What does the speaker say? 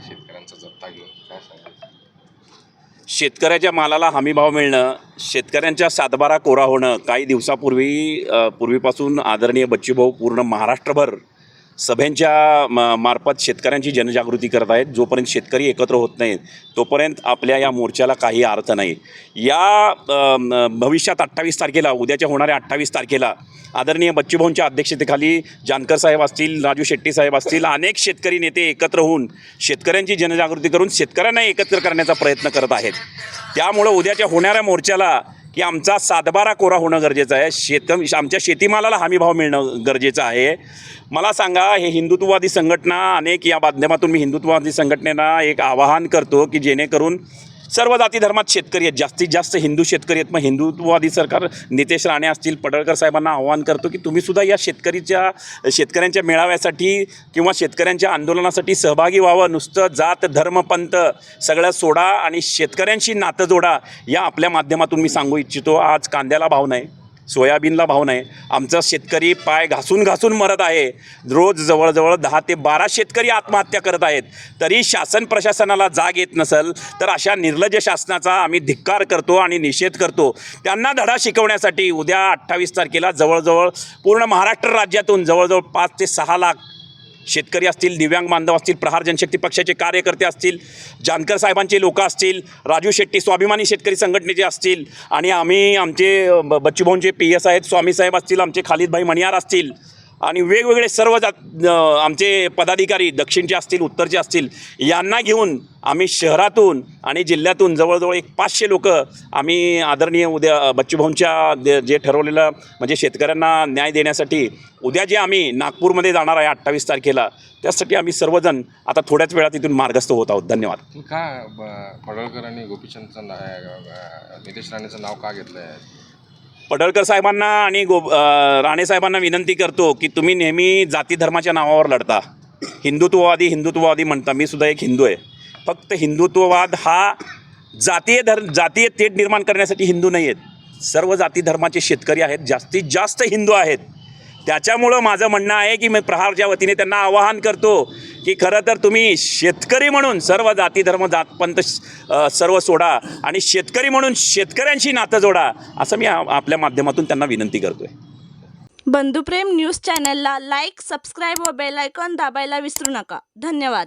शेतकऱ्यांचा घेऊन काय सांगायचं? शेतकऱ्याच्या मालाला हमीभाव मिळणं शेतकऱ्यांच्या सातबारा कोरा होणं काही दिवसापूर्वी पूर्वीपासून आदरणीय बच्चूभाऊ पूर्ण महाराष्ट्रभर सभेंच्या म मार्फत शेतकऱ्यांची जनजागृती करत आहेत. जोपर्यंत शेतकरी एकत्र होत नाहीत तोपर्यंत आपल्या या मोर्चाला काही अर्थ नाही. या म, भविष्यात अठ्ठावीस तारखेला उद्याच्या होणाऱ्या अठ्ठावीस तारखेला आदरणीय बच्चूभाऊंच्या अध्यक्षतेखाली जानकर साहेब असतील राजू शेट्टी साहेब असतील अनेक शेतकरी नेते एकत्र होऊन शेतकऱ्यांची जनजागृती करून शेतकऱ्यांना एकत्र करण्याचा प्रयत्न करत आहेत. त्यामुळं उद्याच्या होणाऱ्या मोर्चाला की आमचा सातबारा कोरा होणं गरजेचं आहे. शेत आमच्या शेतीमालाला हमीभाव मिळणं गरजेचं आहे. मला सांगा हे हिंदुत्ववादी संघटना अनेक या माध्यमातून मी हिंदुत्ववादी संघटनेला एक आवाहन करतो की जेणेकरून सर्व जाती धर्मात शेतकरी आहेत. जास्तीत जास्त हिंदू शेतकरी आहेत. मग हिंदुत्ववादी सरकार नितेश राणे असतील पडळकर साहेबांना आव्हान करतो की तुम्ही सुद्धा या शेतकरीच्या शेतकऱ्यांच्या मेळाव्यासाठी किंवा शेतकऱ्यांच्या आंदोलनासाठी सहभागी व्हावं. नुसतं जात धर्मपंथ सगळं सोडा आणि शेतकऱ्यांशी नातं जोडा या आपल्या माध्यमातून मी सांगू इच्छितो. आज कांद्याला भाव नाही. सोयाबीनला भाव नाही. आमचा शेतकरी पाय घासून घासून मरत आहे. रोज जवळजवळ दहा ते बारा शेतकरी आत्महत्या करत आहेत. तरी शासन प्रशासनाला जाग येत नसेल तर अशा निर्लज्ज शासनाचा आम्ही धिक्कार करतो आणि निषेध करतो. त्यांना धडा शिकवण्यासाठी उद्या अठ्ठावीस तारखेला जवळजवळ पूर्ण महाराष्ट्र राज्यातून जवळजवळ पाच ते सहा लाख शेतकरी असतील दिव्यांग बांधव असतील प्रहार जनशक्ती पक्षाचे कार्यकर्ते असतील जानकर साहेबांचे लोक असतील राजू शेट्टी स्वाभिमानी शेतकरी संघटनेचे असतील आणि आम्ही आमचे बच्चूभाऊंचे पी एस आहेत स्वामी साहेब असतील आमचे खालिदभाई मणियार असतील आणि वेगवेगळे सर्व जात आमचे पदाधिकारी दक्षिणचे असतील उत्तरचे असतील यांना घेऊन आम्ही शहरातून आणि जिल्ह्यातून जवळजवळ एक पाचशे लोक आम्ही आदरणीय उद्या बच्चूभाऊंच्या जे ठरवलेलं म्हणजे शेतकऱ्यांना न्याय देण्यासाठी उद्या जे आम्ही नागपूरमध्ये जाणार आहे अठ्ठावीस तारखेला त्यासाठी आम्ही सर्वजण आता थोड्याच वेळात तिथून मार्गस्थ होत आहोत. धन्यवाद. का पडळकर आणि गोपीचंदचं नितेश राणेचं नाव का घेतलं आहे पडळकर साहेबांना आणि गो राणे साहेबांना विनंती करतो की तुम्ही नेहमी जाती धर्माच्या नावावर लढता. हिंदुत्ववादी हिंदुत्ववादी म्हणता. मी सुद्धा एक हिंदू आहे. फक्त हिंदुत्ववाद हा जातीय धर जातीय थेट निर्माण करण्यासाठी हिंदू नाही आहेत. सर्व जाती धर्माचे शेतकरी आहेत. जास्तीत जास्त हिंदू आहेत. त्याच्यामुळं माझं म्हणणं आहे की मी प्रहारच्या वतीने त्यांना आवाहन करतो की खरं तर तुम्ही शेतकरी म्हणून सर्व जाती धर्म जातपंथ सर्व सोडा आणि शेतकरी म्हणून शेतकऱ्यांशी नातं जोडा असं मी आपल्या माध्यमातून त्यांना विनंती करतो आहे बंधुप्रेम न्यूज चॅनलला लाईक सबस्क्राईब व बेल आयकॉन दाबायला विसरू नका. धन्यवाद.